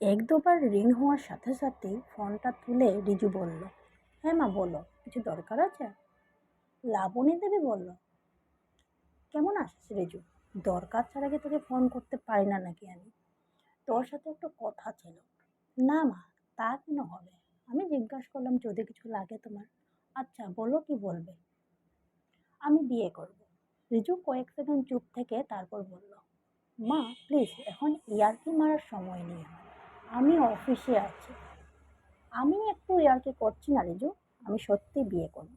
এক দুবার রিং হওয়ার সাথে সাথেই ফোনটা তুলে রিজু বলল হ্যাঁ মা, বলো, কিছু দরকার আছে? লাবণী দেবী বলল, কেমন আছিস রিজু? দরকার ছাড়া কি তোকে ফোন করতে পারি না নাকি আমি? তোর সাথে একটু কথা ছিল। না মা, তা কেন হবে? আমি জিজ্ঞাসা করলাম যদি কিছু লাগে তোমার? আচ্ছা বলো কি বলবে? আমি বিয়ে করব। রিজু কয়েক সেকেন্ড চুপ থেকে তারপর বলল, মা প্লিজ এখন ইয়ার্কি মারার সময় নেই আমার। আমি অফিসে আছি। আমি একটু ইয়ার্কি করছি না রিজু, আমি সত্যি বিয়ে করব।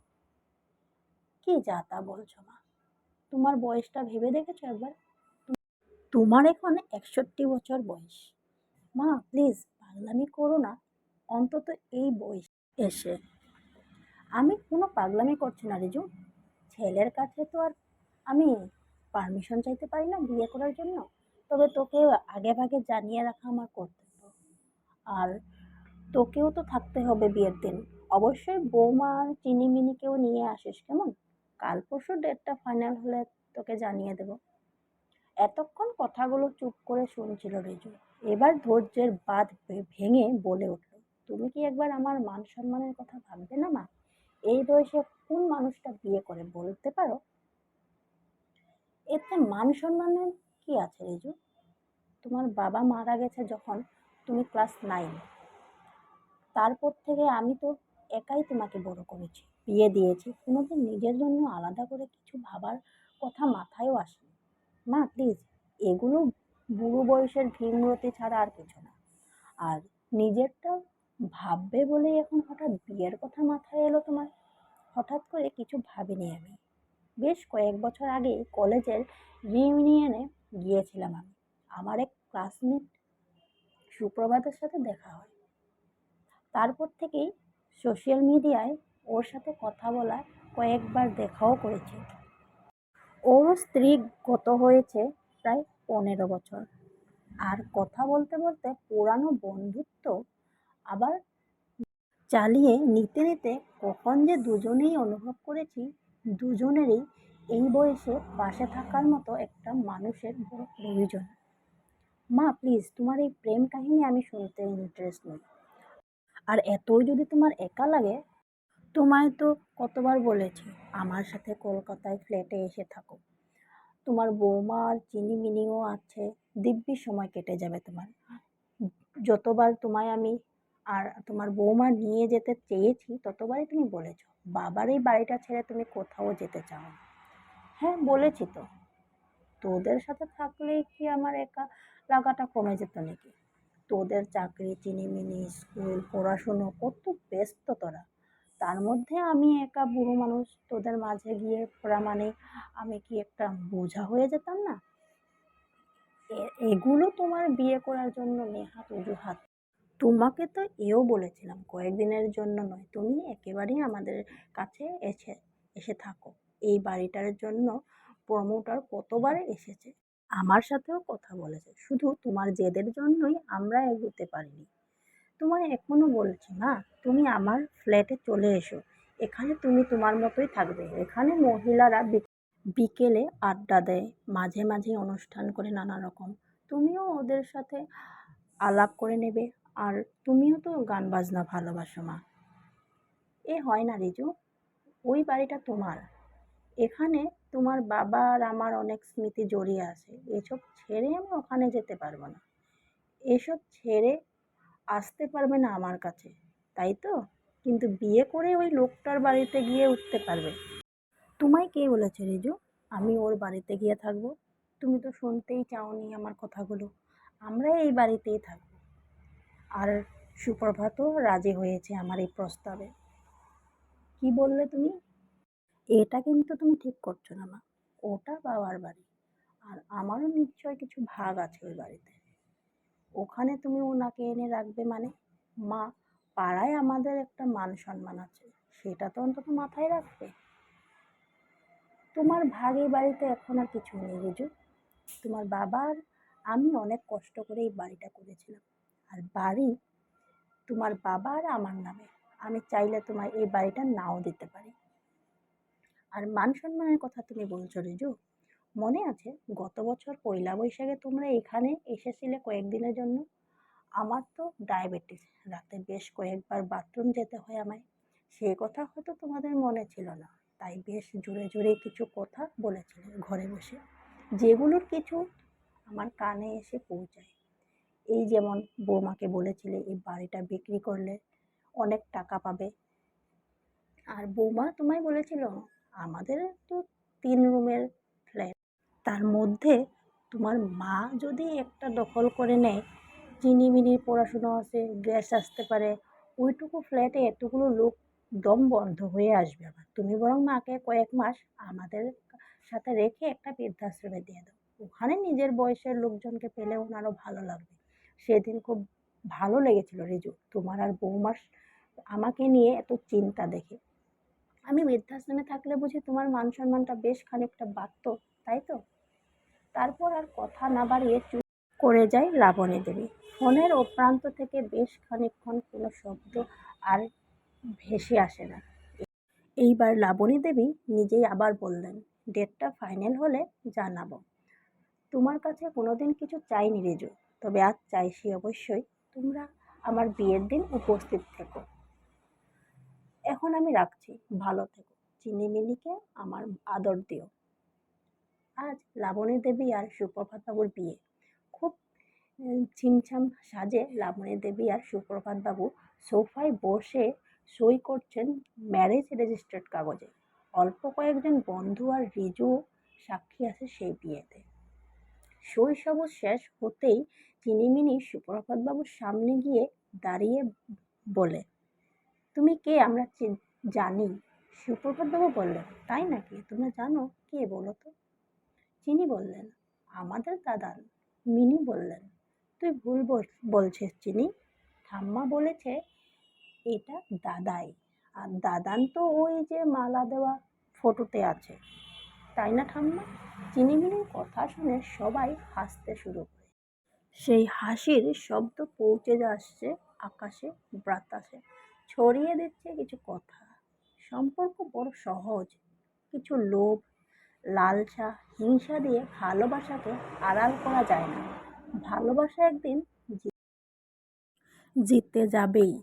কি যা তা বলছো মা? তোমার বয়সটা ভেবে দেখেছ একবার? তোমার এখন একষট্টি বছর বয়স। মা প্লিজ পাগলামি করো না। অন্তত এই বয়স এসে। আমি কোনো পাগলামি করছি না রিজু। ছেলের কাছে তো আর আমি পারমিশন চাইতে পারি না বিয়ে করার জন্য। তবে তোকে আগে ভাগে জানিয়ে রাখা আমার কর্তব্য। আর তোকেও তো থাকতে হবে বিয়ের দিন। অবশ্যই বৌমা আর চিনিমিনিকেও নিয়ে আসিস, কেমন? কাল পরশু ডেটটা ফাইনাল হলে তোকে জানিয়ে দেব। এতক্ষণ কথাগুলো চুপ করে শুনছিল রিজু। এবার ধৈর্যের ভে- ভেঙে বলে উঠল, তুমি কি একবার আমার মান সম্মানের কথা ভাববে না মা? এই বয়সে কোন মানুষটা বিয়ে করে বলতে পারো? এতে মান সম্মানের কি আছে রিজু? তোমার বাবা মারা গেছে যখন তুমি ক্লাস নাইন তারপর থেকে আমি তো একাই তোমাকে বড় করেছি, বিয়ে দিয়েছি। কোনোদিন নিজের জন্য আলাদা করে কিছু ভাবার কথা মাথায়ও আসেনি। মা প্লিজ এগুলো বুড়ো বয়সের ভীমরতি ছাড়া আর কিছু না। আর নিজেরটা ভাববে বলেই এখন হঠাৎ বিয়ের কথা মাথায় এলো তোমার। হঠাৎ করে কিছু ভাবিনি আমি। বেশ কয়েক বছর আগে কলেজের রিউনিয়নে গিয়েছিলাম আমি। আমার এক ক্লাসমেট সুপ্রভাতের সাথে দেখা হয়। তারপর থেকেই সোশ্যাল মিডিয়ায় ওর সাথে কথা বলা কয়েকবার দেখাও করেছি। ওর স্ত্রী গত হয়েছে প্রায় পনেরো বছর। আর কথা বলতে বলতে পুরানো বন্ধুত্ব আবার চালিয়ে নিতে নিতে কখন যে দুজনেই অনুভব করেছি, দুজনেরই এই বয়সে পাশে থাকার মতো একটা মানুষের প্রয়োজন। মা প্লিজ তোমার এই প্রেম কাহিনী আমি শুনতে ইন্টারেস্ট নই। আর এতই যদি তোমার একা লাগে, তোমায় তো কতবার বলেছি, আমার সাথে কলকাতায় ফ্ল্যাটে এসে থাকো। তোমার বৌমা আর চিনি মিনিও আছে, দিব্যি সময় কেটে যাবে তোমার। যতবার তোমায় আমি আর তোমার বৌমা নিয়ে যেতে চেয়েছি, ততবারই তুমি বলেছ, বাবার এই বাড়িটা ছেড়ে তুমি কোথাও যেতে চাও হ্যাঁ বলেছি তো। তোদের সাথে থাকলেই কি আমার একা লাগাটা কমে যেত নাকি? তোদের চাকরি, চিনিমিনি, স্কুল, পড়াশুনো, কত ব্যস্ত তোরা। তার মধ্যে আমি একা বুড়ো মানুষ, তোদের মাঝে গিয়ে পড়া মানে আমি কি একটা বোঝা হয়ে যেতাম না? এগুলো তোমার বিয়ে করার জন্য নেহাত অজুহাত। তোমাকে তো এও বলেছিলাম, কয়েকদিনের জন্য নয়, তুমি একেবারেই আমাদের কাছে এসে এসে থাকো। এই বাড়িটার জন্য প্রমোটার কতবার এসেছে? আমার সাথেও কথা বলেছে। শুধু তোমার জেদের জন্যই আমরা এগোতে পারিনি। তোমায় এখনও বলছি না তুমি আমার ফ্ল্যাটে চলে এসো। এখানে তুমি তোমার মতোই থাকবে। এখানে মহিলারা বিকেলে আড্ডা দেয়, মাঝে মাঝে অনুষ্ঠান করে নানা রকম। তুমিও ওদের সাথে আলাপ করে নেবে। আর তুমিও তো গান বাজনা ভালোবাসো, মা। এ হয় না, রিজু। ওই বাড়িটা তোমার। এখানে তোমার বাবা আর আমার অনেক স্মৃতি জড়িয়ে আছে। এসব ছেড়ে আমি ওখানে যেতে পারব না। এসব ছেড়ে আসতে পারবে না আমার কাছে, তাই তো? কিন্তু বিয়ে করে ওই লোকটার বাড়িতে গিয়ে উঠতে পারবে। তোমায় কে বলেছে রিজু? আমি ওর বাড়িতে গিয়ে থাকব। তুমি তো শুনতেই চাওনি আমার কথাগুলো। আমরা এই বাড়িতেই থাকব। আর সুপ্রভাতও রাজি হয়েছে আমার এই প্রস্তাবে। কি বললে তুমি? এটা কিন্তু তুমি ঠিক করছ না, মা। ওটা বাবার বাড়ি। আর আমারও নিশ্চয় কিছু ভাগ আছে ওই বাড়িতে। ওখানে তুমি ওনাকে এনে রাখবে মানে? মা, পাড়ায় আমাদের একটা মান সম্মান আছে। সেটা তো অন্তত মাথায় রাখবে। তোমার ভাগ এই বাড়িতে এখন আর কিছু নেই রিজু তোমার বাবার, আমি অনেক কষ্ট করে এই বাড়িটা করেছিলাম। আর বাড়ি তোমার বাবা আর আমার নামে। আমি চাইলে তোমার এই বাড়িটা নাও দিতে পারি। আর মান সম্মানের কথা তুমি বলছো, রিজু। মনে আছে, গত বছর পয়লা বৈশাখে তোমরা এখানে এসেছিলে কয়েকদিনের জন্য? আমার তো ডায়াবেটিস। রাতে বেশ কয়েকবার বাথরুম যেতে হয় আমায়। সে কথা হয়তো তোমাদের মনে ছিল না, তাই বেশ জোরে জোরে কিছু কথা বলেছিলে ঘরে বসে, যেগুলোর কিছু আমার কানে এসে পৌঁছায়। এই যেমন বৌমাকে বলেছিলে, এই বাড়িটা বিক্রি করলে অনেক টাকা পাবে। আর বৌমা তোমায় বলেছিল আমাদের তো তিন রুমের ফ্ল্যাট তার মধ্যে তোমার মা যদি একটা দখল করে নেয়, চিনি চিনিমিনির পড়াশুনো আছে, গ্যাস আসতে পারে, ওইটুকু ফ্ল্যাটে এতগুলো লোক দম বন্ধ হয়ে আসবে আবার। তুমি বরং মাকে কয়েক মাস আমাদের সাথে রেখে একটা বৃদ্ধাশ্রমে দিয়ে দাও। ওখানে নিজের বয়সের লোকজনকে পেলে ওনারও ভালো লাগবে। সেদিন খুব ভালো লেগেছিল, রিজু। তোমার আর বৌমার আমাকে নিয়ে এত চিন্তা দেখে। আমি বৃদ্ধাশ্রমে থাকলে বুঝি তোমার মান সম্মানটা বেশ খানিকটা বাড়ত, তাই তো? তারপর আর কথা না বাড়িয়ে চুপ করে যায় লাবণী দেবী। ফোনের প্রান্ত থেকে বেশ খানিকক্ষণ কোনো শব্দ আর ভেসে আসে না। এইবার লাবণী দেবী নিজেই আবার বললেন, ডেটটা ফাইনাল হলে জানাব। তোমার কাছে কোনোদিন কিছু চাইনি রেজু, তবে আজ চাইছি অবশ্যই। তোমরা আমার বিয়ের দিন উপস্থিত থেকো। এখন আমি রাখছি। ভালো থেকো। চিনিমিনিকে আমার আদর দিও। আজ লাবণী দেবী আর সুপ্রভাত বাবুর বিয়ে। খুব ছিমছাম সাজে লাবণী দেবী আর সুপ্রভাত বাবু সোফায় বসে সই করছেন ম্যারেজ রেজিস্টার্ড কাগজে। অল্প কয়েকজন বন্ধু আর রিজু সাক্ষী আছে সেই বিয়েতে। শৈশব শেষ হতেই চিনিমিনি সুপ্রভাত বাবুর সামনে গিয়ে দাঁড়িয়ে বলে তুমি কে? আমরা জানি। সুপ্রভাত বাবু বললেন, তাই নাকি? তোমরা জানো কে বলো তো? চিনি বললেন, আমাদের দাদান মিনি বললেন। তুই ভুল বল- বলছিস চিনি। ঠাম্মা বলেছে, এটা দাদাই। আর দাদান তো ওই যে মালা দেওয়া ফটোতে আছে। তাই না ঠাম্মা? চিনিমিনির কথা শুনে সবাই হাসতে শুরু করে। সেই হাসির শব্দ পৌঁছে যাচ্ছে আকাশে, বাতাসে। ছড়িয়ে দিচ্ছে কিছু কথা। সম্পর্ক বড় সহজ। কিছু লোভ লালসা হিংসা দিয়ে ভালোবাসাকে আড়াল করা যায় না। ভালোবাসা একদিন জিততে জিতে যাবেই।